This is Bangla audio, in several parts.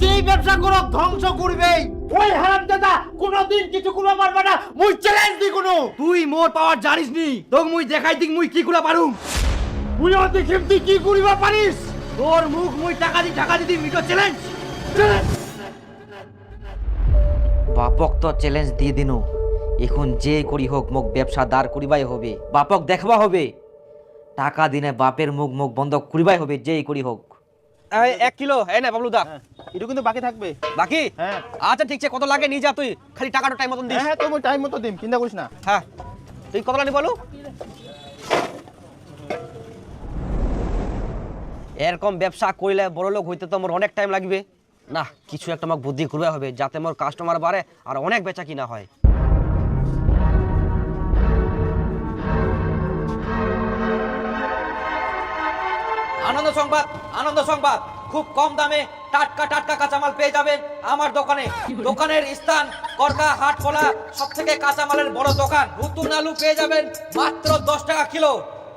যেই ব্যবসা করো ধ্বংস করবেই ওই হারাম দাদা কোনোদিন কিছু করবা পারবে না। মুই চ্যালেঞ্জ দি কোনো। তুই মোর পাওয়ার জানিস নি। তোক মুই দেখাই দিক মুই কি কুলা পারুম। তুই দেখিম তুই কি করিবা পারিস। তোর মুখ মুই টাকা দি টাকা দিদি মিটো চ্যালেঞ্জ বাপক তো চ্যালেঞ্জ দিয়ে দিনু। এখন যে করি হোক মুখ ব্যবসা দাঁড় করিবাই হবে। বাপক দেখবা হবে। টাকা দিনে বাপের মুখ মুখ বন্ধ করিবাই হবে যেই করি হোক। এক কিলো। এই না বাবলু দা এটা কিন্তু বাকি থাকবে। বাকি? হ্যাঁ। আচ্ছা ঠিক আছে কত লাগে নিয়ে যা তুই? খালি টাকাটা টাইম মতন দিস। হ্যাঁ হ্যাঁ টাইম মতো দিম চিন্তা করিস না। হ্যাঁ। তুই কত লাগনি বলু? এরকম ব্যবসা করলে বড় লোক হইতে তো মোর অনেক টাইম লাগবে। না কিছু একটা আমাকে বুদ্ধি করবে হবে যাতে মোর কাস্টমার বাড়ে আর অনেক বেচা কিনা হয়। আনন্দ সংবাদ। আনন্দ সংবাদ। খুব কম দামে টাটকা টাটকা কাঁচামাল পেয়ে যাবেন আমার দোকানে। দোকানের স্থান করকা হাট খোলা সব থেকে কাঁচামালের বড় দোকান। নতুন আলু পেয়ে যাবেন মাত্র দশ টাকা কিলো।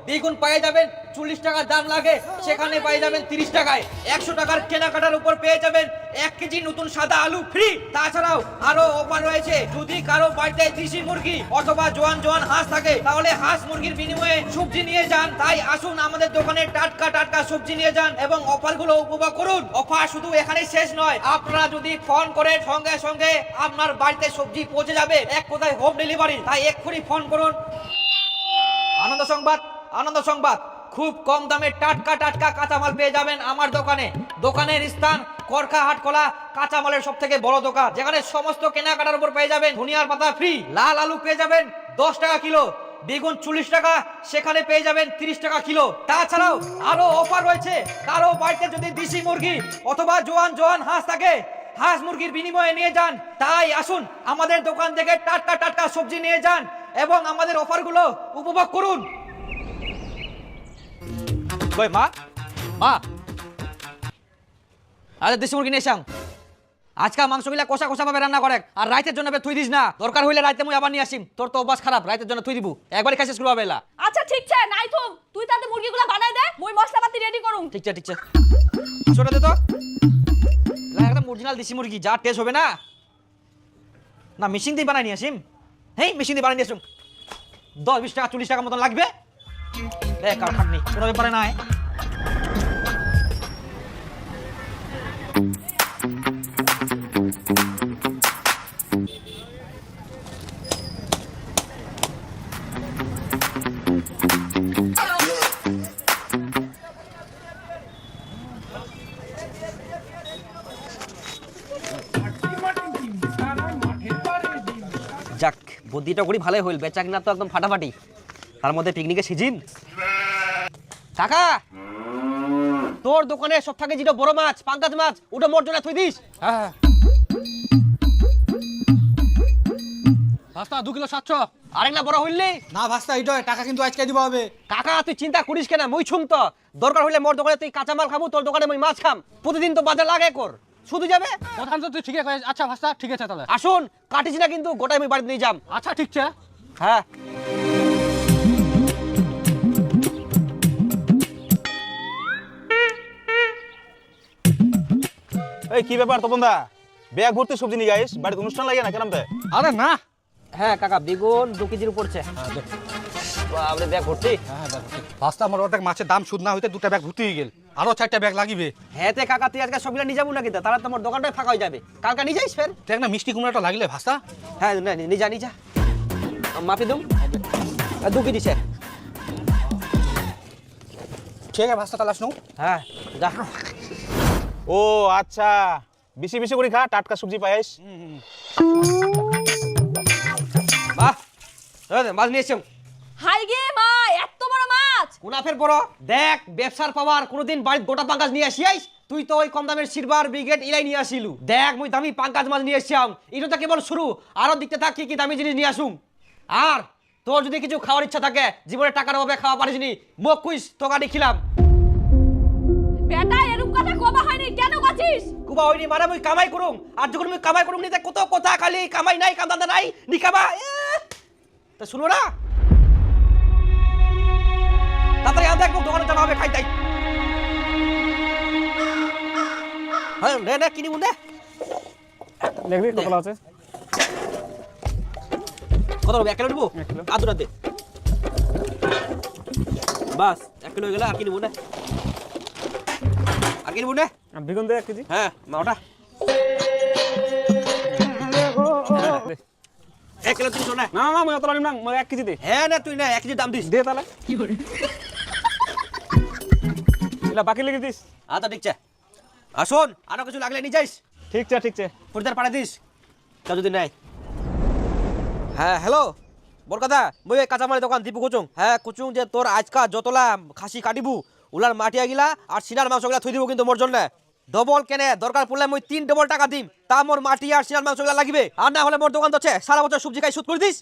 বেগুন পেয়ে যাবেন, চল্লিশ টাকা দাম লাগে। সেখানে পেয়ে যাবেন তিরিশ টাকায়। একশো টাকার কেনাকাটার উপর পেয়ে যাবেন এক কেজি নতুন সাদা আলু ফ্রি তাছাড়াও আরও অফার রয়েছে। যদি কারও বাড়িতে দেশি মুরগি অথবা জোয়ান জোয়ান হাঁস থাকে, তাহলে হাঁস মুরগির বিনিময়ে সবজি নিয়ে যান। তাই আসুন আমাদের দোকানে টাটকা টাটকা সবজি নিয়ে যান এবং অফারগুলো উপভোগ করুন। অফার শুধু এখানেই শেষ নয়। আপনারা যদি ফোন করেন, সঙ্গে সঙ্গে আপনার বাড়িতে সবজি পৌঁছে যাবে। এক কোথায় হোম ডেলিভারি তাই এক্ষুনি ফোন করুন। আনন্দ সংবাদ। আনন্দ সংবাদ। খুব কম দামে টাটকা টাটকা কাঁচামাল পেয়ে যাবেন আমার দোকানে। দোকানের স্থান করখা হাটকলা কাঁচামালের সব থেকে বড় দোকান। যেখানে সমস্ত কেনাকাটার উপর পেয়ে যাবেন ধনিয়ার পাতা ফ্রি লাল আলু পেয়ে যাবেন দশ টাকা কিলো। বেগুন চল্লিশ টাকা, সেখানে পেয়ে যাবেন তিরিশ টাকা কিলো। তাছাড়াও আরও অফার রয়েছে। কারও বাড়িতে যদি দেশি মুরগি অথবা জোয়ান জোয়ান হাঁস থাকে, হাঁস মুরগির বিনিময়ে নিয়ে যান। তাই আসুন আমাদের দোকান থেকে টাটকা টাটকা সবজি নিয়ে যান এবং আমাদের অফারগুলো উপভোগ করুন। কই মা? মা? আরে দেশি মুরগি নিয়ে এসাং আজকাল মাংসগুলা কষা কষা ভাবে রান্না করে। আর রাইতের জন্য তুই দিস না। দরকার হইলে রাইতে মুই আবার নিয়ে আসিম। তোর তো অভ্যাস খারাপ রাইতের জন্য তুই দিব। একবারই খাইছিস করবা বেলা আচ্ছা ঠিক আছে নাই থুম। তুই তাতে মুরগিগুলো বানাই দে মুই মশলাপাতি রেডি করুম। ঠিক আছে ঠিক আছে। ছোটা দে তো। একদম অরিজিনাল দেশি মুরগি যা টেস্ট হবে না। না মেশিন দিয়ে বানাই নিয়ে আসিম। হেই মেশিন দিয়ে বানাই নিয়ে আসুম। দশ বিশ টাকা চল্লিশ টাকা মতন লাগবে। যাক বুদ্ধিটা করি ভালোই হইল বেচাক না তো একদম ফাটাফাটি। তার মধ্যে পিকনিকের সিজন কাকা! তোর দোকানে সব থেকে যেটা বড় মাছ পাঙ্কাজ মাছ ওটা জন্য তুই দিস। হ্যাঁ ভাস্তা দু কিলো সাতশো। আরেকটা বড় হইলে? না ভাস্তা এইটা টাকা কিন্তু আজকে দিব হবে। কাকা তুই চিন্তা করিস কেন? মই ছুম তো। দরকার হইলে মোর দোকানে তুই কাঁচা মাল খাব তোর দোকানে মই মাছ খাম। প্রতিদিন তো বাজার লাগে কর। শুধু যাবে? প্রধান তো তুই ঠিক আছে আচ্ছা ভাস্তা ঠিক আছে তাহলে। আসুন কাটিস না কিন্তু গোটাই মই বাড়িতে নিয়ে যাম। আচ্ছা ঠিক আছে। হ্যাঁ। এই কি ব্যাপার তপন দা ব্যাগ ভর্তি সবজি নিয়ে যাইস? বাড়িতে অনুষ্ঠান লাগে না কেন আরে না। হ্যাঁ কাকা বেগুন দু কেজির উপর পড়ছে। বাবরে ব্যাগ ভর্তি? ভাস্তা আমার অর্ধেক মাছের দাম শুধ না হইতে দুটা ব্যাগ ভর্তি হয়ে গেল। আরও চারটা ব্যাগ লাগিবে। হ্যাঁ তে কাকা তুই আজকে সবগুলা নিয়ে যাব নাকি তা? তাহলে তোমার দোকানটাই ফাঁকা হয়ে যাবে। কালকে নিয়ে যাইস ফের? দেখ না মিষ্টি কুমড়াটা লাগলে ভাস্তা। হ্যাঁ না নিয়ে যা নিয়ে যা। মাপি দুম দু কেজি স্যার ঠিক আছে ভাস্তা তাহলে আসনো হ্যাঁ যা। ও আচ্ছা। বেশি বেশি করে খা টাটকা সবজি পাইস বাহ মাছ নিয়ে এসছি হাই গে মা এত বড় মাছ! কোনা ফের বড় দেখ ব্যবসার পাওয়ার কোনোদিন বাড়ির গোটা পাঙ্কাজ নিয়ে আসিয়াইস? তুই তো ওই কম দামের সিলভার ব্রিগেড ইলাই নিয়ে আসিলু। দেখ মুই দামি পাঙ্কাজ মাছ নিয়ে এসছিলাম। এটা তো কেবল শুরু আরও দেখতে থাক কি কি দামি জিনিস নিয়ে আসুম। আর তোর যদি কিছু খাওয়ার ইচ্ছা থাকে জীবনে টাকার অভাবে খাওয়া পারিস নি মোক কুইস তোকা দেখিলাম বেটা কেন কাছিস কুবা হইনি মানে মুই কামাই করুম। আর যখন মুই কামাই করুম নি তে কত কথা খালি কামাই নাই কান্দান্দা নাই নি কামা তা শুনো না। তাড়াতাড়ি আন দেখ মোক দোকানে জানা হবে খাই তাই। হ্যাঁ নে নে কিনিব নে। দেখবি কতলা আছে? কত হবে এক কিলো নিবো? আর দুটা দে। বাস এক কিলো হয়ে গেলে আর কিনবো না। আর কিনবো না। বেগুন দে এক কেজি। হ্যাঁ ওটা এক কিলো তিনশো না। না না অতলা নিম না মই এক কেজি দে। হ্যাঁ না তুই না এক কেজি দাম দিস দে তাহলে এলা বাকি লেগে দিস আচ্ছা ঠিক আছে আসুন আরও কিছু লাগলে নিয়ে যাইস। ঠিক আছে ঠিক আছে পাড়া দিস। তা যদি নাই। হ্যাঁ হ্যালো বরকাদা মই এই কাঁচামালের দোকান দীপু কুচুং। হ্যাঁ কুচুং যে তোর আজকা যতলা খাসি কাটিবু উলার মাটিয়া গিলা আর সিনার মাংস গিলা থই দিব কিন্তু মোর জন্য। ডবল কেনে, দরকার পড়লে মই তিন ডবল টাকা দিম। তা মোর মাটি আর সিনার মাংস গিলা লাগিবে। আর না হলে মোর দোকান তো সারা বছর সবজি খাই সুদ করে দিস।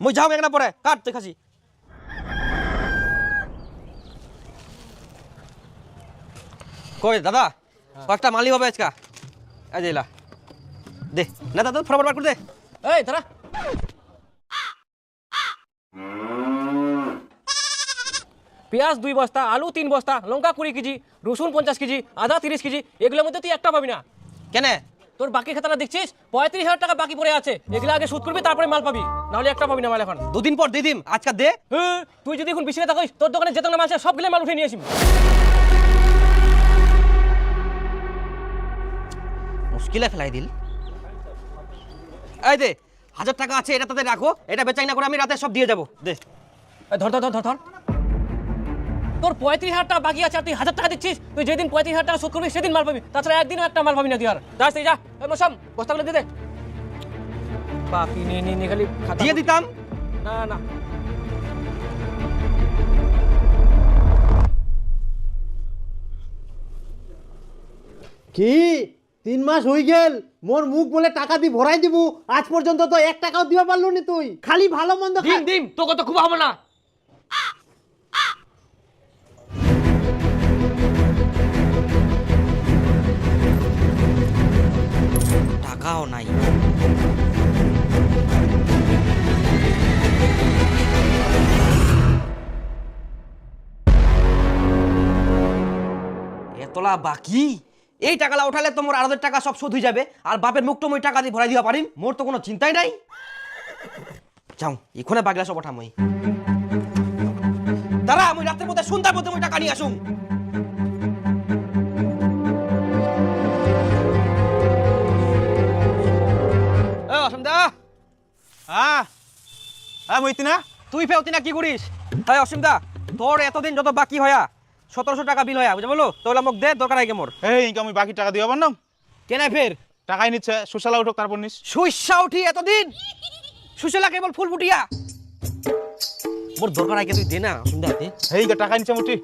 মই যাও একনা পরে, কাট, তুই খাসি। কই দাদা, কয়েকটা মালি হবে আজকা। এই এলা। দে, না দাদা ফটাফট বার করে দে। এই দাঁড়া পেঁয়াজ দুই বস্তা আলু তিন বস্তা লঙ্কা কুড়ি কেজি রসুন পঞ্চাশ কেজি আদা তিরিশ কেজি এগুলোর মধ্যে তুই একটা পাবি না। কেন? তোর বাকি খাতাটা দেখছিস? পঁয়ত্রিশ হাজার টাকা বাকি পড়ে আছে। এগুলো আগে সুদ করবি তারপরে মাল পাবি। নাহলে একটা পাবি না মাল এখন। দুদিন পর দিয়ে দিম আজকা দে। হ্যাঁ, তুই যদি এখন বেশি থাকিস তোর দোকানে যেত না মাল আছে, সবগুলো মাল উঠে নিয়ে আসবি। মুশকিলে ফেলাই দিল। এই দে হাজার টাকা আছে এটা তাদের রাখো। এটা বেচাই না করে আমি রাতে সব দিয়ে যাব। দে। ধর ধর ধর ধর ধর। তোর পঁয়ত্রিশ হাজার টাকা বাকি আছে আর তুই হাজার টাকা দিচ্ছিস তুই যেদিন পঁয়ত্রিশ হাজার টাকা শোধ করবি সেদিন মাল পাবি। তাছাড়া একদিনও একটা মাল পাবি না তুই আর। যাস তুই যা। মশাম বস্তাগুলো দিয়ে দে। বাকি নিয়ে নিয়ে খালি দিয়ে দিতাম। না না। কি? তিন মাস হয়ে গেল মোর মুখ বলে টাকা দি ভরাই দিব। আজ পর্যন্ত তো এক টাকাও দিবা পারল নি তুই। খালি ভালো মন্দ দিম দিম তোকে তো খুব হবে না। টাকাও নাই। এতলা বাকি? এই টাকালা উঠালে তো মোর আড়াদের টাকা সব শোধ হয়ে যাবে। আর বাপের মুখটা মই টাকা দিয়ে ভরাই দিবা পারিম, মোর তো কোনো চিন্তাই নাই। যাও, এখানে বাগলা সব ওঠা মই। দাঁড়া আমি রাতের মধ্যে সন্ধ্যার মধ্যে মই টাকা নিয়ে আসুন হ্যাঁ হ্যাঁ মইতি না তুই ফেলতি না কি করিস? তাই অসীমদা তোর এতদিন যত বাকি হয়া সতেরোশো টাকা বিল হয়া বুঝে বলো? তোলা মোক দে দরকার আগে মোর এই ইনকা আমি বাকি টাকা দিবা পারলাম কেনে ফের? টাকাই নিচ্ছে সুশালা উঠোক তারপর নিস। সুইসা উঠি এতদিন? সুশেলা কেবল ফুল ফুটিয়া। মোর দরকার আগে তুই দে না অসীমদা দে এই টাকা নিচ্ছে মুটি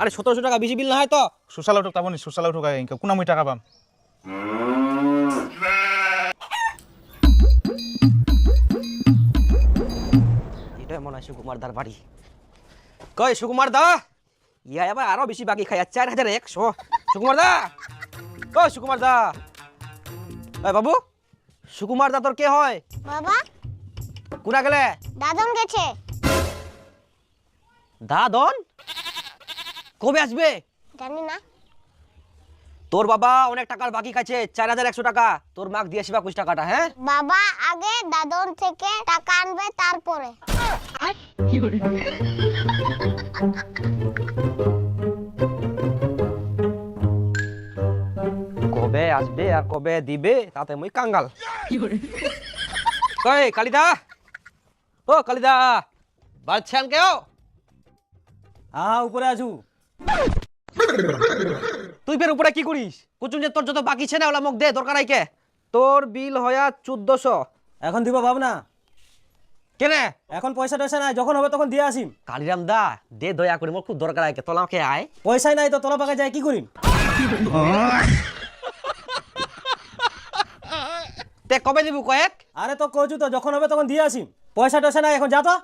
আরে সতেরোশো টাকা বেশি বিল না হয় তো? সুশালা উঠোক তারপর নিস সুশালা উঠোক আগে ইনকা কোনা মুই টাকা পাম। এটা মনে হয় সুকুমার দার বাড়ি। কই সুকুমার দা? ইয়া এবার আরও বেশি বাকি খাই চার হাজার একশো। সুকুমার দা? কই সুকুমার দা? বাবু সুকুমার দা তোর কে হয়? বাবা? কুনা গেলে? দাদন গেছে। দাদন? কবে আসবে? জানি না। তোর বাবা অনেক টাকার বাকি খাইছে চার হাজার একশো টাকা। তোর মাক দিয়ে আসবা কুছ টাকাটা হ্যাঁ? বাবা আগে দাদন থেকে টাকা আনবে তারপরে। কবে আসবে আর কবে দিবে তাতে মুই কাঙ্গাল। কই কালিদা! ও কালিদা! বাড়ছেন কেউ হ্যাঁ উপরে আছু। তুই ফের উপরে কি করিস? কুচুন যে তোর যত বাকি ছে না ওলা মোক দে দরকার আইকে তোর বিল হয়া চোদ্দশো। এখন দিব ভাব না কেনে? এখন পয়সা টয়সা নাই যখন হবে তখন দিয়ে আসিম। কালিরাম দা দে দয়া করে মোর খুব দরকার আইকে তোলা আমাকে আয়। পয়সাই নাই তো তলা পাকা যায় কি করিম? তে কবে দিবি কয়েক? আরে তো কচু তো যখন হবে তখন দিয়ে আসিম। পয়সা টয়সা নাই এখন যা তো।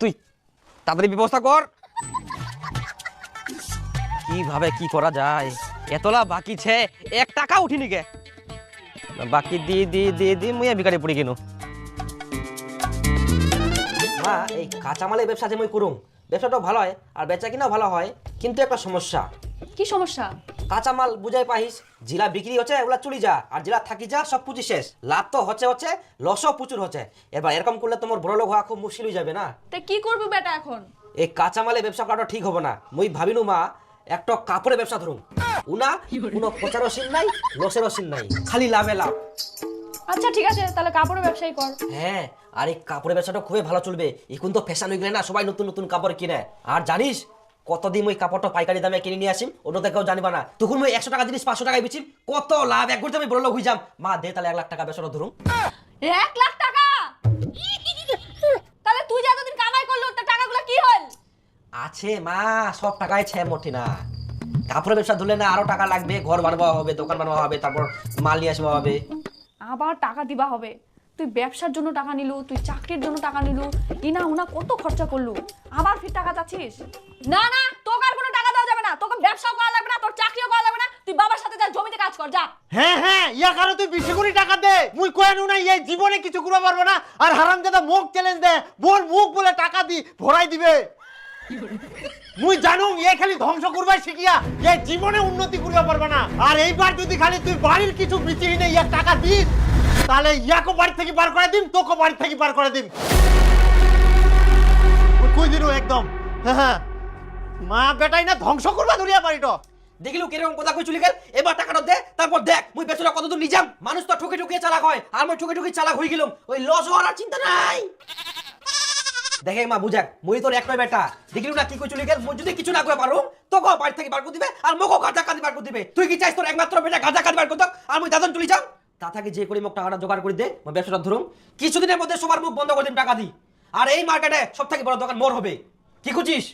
তুই তাড়াতাড়ি ব্যবস্থা কর। কীভাবে কি করা যায়? এতলা বাকি ছে এক টাকা উঠিনি কে বাকি দি দি দি দি মুই ভিকারি পড়ি কেন মা এই কাঁচামালের ব্যবসা যে মই করুম। ব্যবসাটাও ভালো হয় আর বেচা কিনাও ভালো হয় কিন্তু একটা সমস্যা। কি সমস্যা? কাঁচামাল বুঝাই পাহিস জিলা বিক্রি হচ্ছে ওগুলা চুরি যা আর জিলা থাকি যা সব পুঁজি শেষ। লাভ তো হচ্ছে হচ্ছে লসও প্রচুর হচ্ছে। এবার এরকম করলে তোমার বড় লোক হওয়া খুব মুশকিল হয়ে যাবে না? তা কি করবি বেটা এখন? এই কাঁচামালের ব্যবসা করাটা ঠিক হবে না। মুই ভাবিনু মা একটা কাপড়ের ব্যবসা ধরুন। উনা কোনো প্রচারও সিন নাই লসেরও সিন নাই খালি লাভে লাভ। আচ্ছা ঠিক আছে তাহলে কাপড়ের ব্যবসায়ী কর। হ্যাঁ আর এই কাপড়ের ব্যবসাটা খুবই ভালো চলবে। এখন তো ফ্যাশন হয়ে গেলে না সবাই নতুন নতুন কাপড় কিনে। আর জানিস কতদিন ওই কাপড়টা পাইকারি দামে কিনে নিয়ে আসিম ওটা কেউ জানিবা না। তখন ওই একশো টাকা জিনিস পাঁচশো টাকায় বেচিম কত লাভ এক ঘুরতে আমি বড় লোক হয়ে যাম। মা দে তাহলে এক লাখ টাকা ব্যবসাটা ধরুন। এক লাখ টাকা তাহলে তুই যে এতদিন কামাই করল তা টাকাগুলো কি হল আছে মা সব টাকায় ছে মোটে না কাপড়ের ব্যবসা ধরলে না আরও টাকা লাগবে ঘর বানাবা হবে দোকান বানাবা হবে তারপর মাল নিয়ে আসবা হবে। আবার টাকা দিবা হবে। তুই ব্যবসার জন্য টাকা নিলু তুই চাকরির জন্য টাকা নিলু ইনা উনা কত খরচা করলু। আবার ফির টাকা চাচ্ছিস? না না তোকে আর কোনো টাকা দেওয়া যাবে না। তোকে ব্যবসাও করা লাগবে না তোর চাকরিও করা লাগবে না। তুই বাবার সাথে যা জমিতে কাজ কর যা। হ্যাঁ হ্যাঁ ইয়া কারও তুই বেশি করে টাকা দে। মুই কয়ে নু না এই জীবনে কিছু করতে পারব না। আর হারাম দাদা মুখ চ্যালেঞ্জ দে। বোর মুখ বলে টাকা দি ভরাই দিবে। মুই জানু এ খালি ধ্বংস করবাই শিখিয়া, এ জীবনে উন্নতি করতে পারবে না। আর এইবার যদি খালি তুই বাড়ির কিছু বিচিহি না ইয়া টাকা দিস, তাহলে ইয়াকে বাড়ি থেকে বার করে দিম, তোকে বাড়ি থেকে বার করে দিম। কই দিনু একদম? হ্যাঁ হ্যাঁ। মা বেটাই না ধ্বংস করবা দুনিয়া বাড়িটা? দেখিলু কীরকম কথা কই চলে গেল এবার টাকাটা দে, তারপর দেখ, মুই ব্যবসাটা কতদূর নিজাম। মানুষ তো ঠুকে ঠকে চালাক হয়, আর মই ঠুকে ঠকে চালাক হয়ে গেলাম। ওই লস হওয়ার চিন্তা নাই। দেখে মা বুঝাক মই তোর একটাই বেটা। দেখিলু না কি কই চলে গেল যদি কিছু না করে পারো তোকে বাড়ি থেকে বার করে দিবে, আর মোকো গাঁজা কাঁদি বার করে দিবে। তুই কি চাইছ তোর একমাত্র বেটা গাঁজা কাঁদি বার করতে আর মই দাদন চলে যাও তা থাকে যে করি মোক টাকাটা জোগাড় করে দে, মই ব্যবসাটা ধরুম। কিছুদিনের মধ্যে সবার মুখ বন্ধ করে দিন টাকা দি। আর এই মার্কেটে সব থেকে বড় দোকান মোর হবে। কি খুঁজিস?